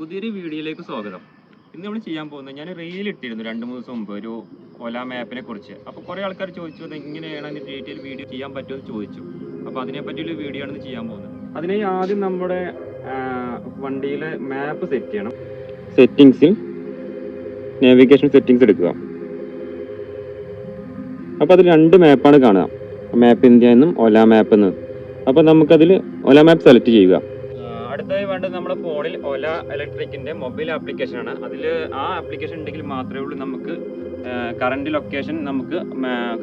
പുതിയൊരു വീഡിയോയിലേക്ക് സ്വാഗതം. ഇന്ന് നമ്മൾ ചെയ്യാൻ പോകുന്നത് ഞാൻ റീൽ ഇട്ടിരുന്നു രണ്ട് മൂന്ന് ദിവസം മുമ്പ് ഒരു ഓല മാപ്പിനെ കുറിച്ച്. അപ്പോൾ കുറേ ആൾക്കാർ ചോദിച്ചു അത് എങ്ങനെയാണ് അതിന്റെ ഡീറ്റെയിൽ വീഡിയോ ചെയ്യാൻ പറ്റുമെന്ന് ചോദിച്ചു. അപ്പോൾ പറ്റിയൊരു വീഡിയോ ആണ് ചെയ്യാൻ പോകുന്നത്. അതിനെ ആദ്യം നമ്മുടെ വണ്ടിയിലെ മാപ്പ് സെറ്റ് ചെയ്യണം. സെറ്റിങ്സിൽ നാവിഗേഷൻ സെറ്റിങ്സ് എടുക്കുക. അപ്പോൾ അതിൽ രണ്ട് മാപ്പാണ് കാണുക. മാപ്പ് ഇന്ത്യ എന്നും ഓല മാപ്പ് എന്നും. അപ്പോൾ നമുക്കതിൽ ഓല മാപ്പ് സെലക്ട് ചെയ്യുക. അടുത്തായി വേണ്ടത് നമ്മുടെ ഫോണിൽ ഒല ഇലക്ട്രിക്കിന്റെ മൊബൈൽ ആപ്ലിക്കേഷൻ ആണ് അതിൽ ആ ആപ്ലിക്കേഷൻ ഉണ്ടെങ്കിൽ മാത്രമേ ഉള്ളൂ നമുക്ക് കറണ്ട് ലൊക്കേഷൻ നമുക്ക്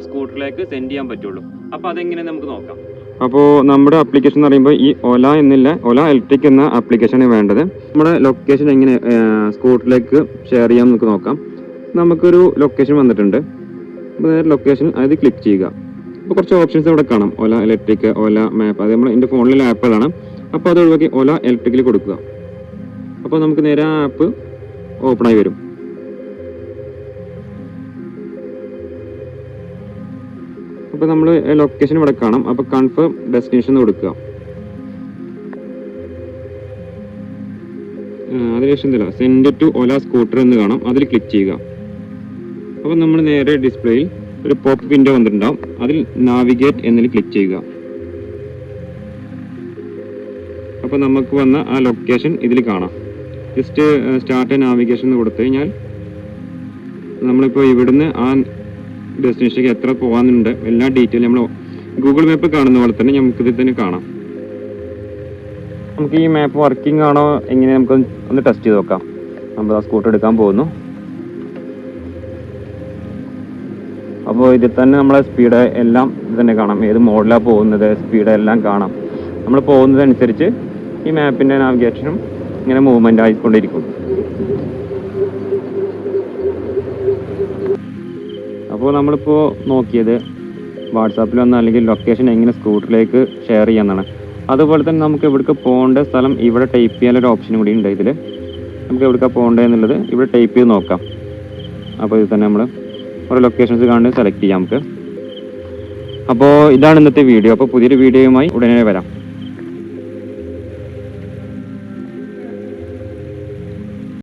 സ്കൂട്ടറിലേക്ക് സെൻഡ് ചെയ്യാൻ പറ്റുള്ളൂ. അപ്പോൾ അതെങ്ങനെ നമുക്ക് നോക്കാം. അപ്പോൾ നമ്മുടെ ആപ്ലിക്കേഷൻ എന്ന് പറയുമ്പോൾ ഈ ഒല എന്നില്ല ഒല ഇലക്ട്രിക് എന്ന ആപ്ലിക്കേഷനാണ് വേണ്ടത്. നമ്മുടെ ലൊക്കേഷൻ എങ്ങനെ സ്കൂട്ടറിലേക്ക് ഷെയർ ചെയ്യാൻ നമുക്ക് നോക്കാം. നമുക്കൊരു ലൊക്കേഷൻ വന്നിട്ടുണ്ട്. അപ്പോൾ നേരെ ലൊക്കേഷൻ അതായത് ക്ലിക്ക് ചെയ്യുക. അപ്പോൾ കുറച്ച് ഓപ്ഷൻസ് അവിടെ കാണാം. ഒല ഇലക്ട്രിക് ഒല മാപ്പ് അത് നമ്മൾ എന്റെ ഫോണിലെ ആപ്പുകളാണ് അപ്പോൾ അത് ഒഴിവാക്കി ഒല ഇലക്ട്രിക്കിൽ കൊടുക്കുക. അപ്പോൾ നമുക്ക് നേരെ ആപ്പ് ഓപ്പൺ ആയി വരും. അപ്പോൾ നമ്മൾ ലൊക്കേഷൻ ഇവിടെ കാണാം. അപ്പോൾ കൺഫേം ഡെസ്റ്റിനേഷൻ കൊടുക്കുക. അതിനുശേഷം എന്തില്ല? സെൻഡ് ടു ഒല സ്കൂട്ടർ എന്ന് കാണാം. അതിൽ ക്ലിക്ക് ചെയ്യുക. അപ്പോൾ നമ്മൾ നേരെ ഡിസ്പ്ലേയിൽ ഒരു പോപ്പ് വിൻഡോ വന്നിട്ടുണ്ടാവും. അതിൽ നാവിഗേറ്റ് എന്നതിൽ ക്ലിക്ക് ചെയ്യുക. അപ്പോൾ നമുക്ക് വന്ന ആ ലൊക്കേഷൻ ഇതിൽ കാണാം. ജസ്റ്റ് സ്റ്റാർട്ട് നാവിഗേഷൻ എന്ന് കൊടുത്തു കഴിഞ്ഞാൽ നമ്മളിപ്പോൾ ഇവിടുന്ന് ആ ഡെസ്റ്റിനേഷനിലേക്ക് എത്ര പോകാനുണ്ട് എല്ലാ ഡീറ്റെയിൽ നമ്മൾ ഗൂഗിൾ മാപ്പ് കാണുന്ന പോലെ തന്നെ നമുക്ക് ഇതിൽ തന്നെ കാണാം. നമുക്ക് ഈ മാപ്പ് വർക്കിംഗ് ആണോ എങ്ങനെ നമുക്ക് ഒന്ന് ടെസ്റ്റ് ചെയ്ത് നോക്കാം. നമ്മൾ ആ സ്കൂട്ടർ എടുക്കാൻ പോകുന്നു. അപ്പോൾ ഇതിൽ തന്നെ നമ്മളെ സ്പീഡ് എല്ലാം ഇത് തന്നെ കാണാം. ഏത് മോഡലാണ് പോകുന്നത് സ്പീഡ് എല്ലാം കാണാം. നമ്മൾ പോകുന്നതനുസരിച്ച് ഈ മാപ്പിന്റെ നാവിഗേഷനും ഇങ്ങനെ മൂവ്മെന്റ് ആയിക്കൊണ്ടിരിക്കും. അപ്പോൾ നമ്മളിപ്പോൾ നോക്കിയത് വാട്സാപ്പിൽ വന്ന അല്ലെങ്കിൽ ലൊക്കേഷൻ എങ്ങനെ സ്കൂട്ടറിലേക്ക് ഷെയർ ചെയ്യാമെന്നാണ് അതുപോലെ തന്നെ നമുക്ക് എവിടേക്ക് പോകേണ്ട സ്ഥലം ഇവിടെ ടൈപ്പ് ചെയ്യാനൊരു ഓപ്ഷനും കൂടി ഉണ്ട് ഇതിൽ നമുക്ക് എവിടേക്കാണ് പോകേണ്ടത് എന്നുള്ളത് ഇവിടെ ടൈപ്പ് ചെയ്ത് നോക്കാം. അപ്പോൾ ഇത് തന്നെ നമ്മൾ ഓരോ ലൊക്കേഷൻസ് കാണുന്നത് സെലക്ട് ചെയ്യാം നമുക്ക്. അപ്പോൾ ഇതാണ് ഇന്നത്തെ വീഡിയോ അപ്പോൾ പുതിയൊരു വീഡിയോയുമായി ഉടനെ വരാം.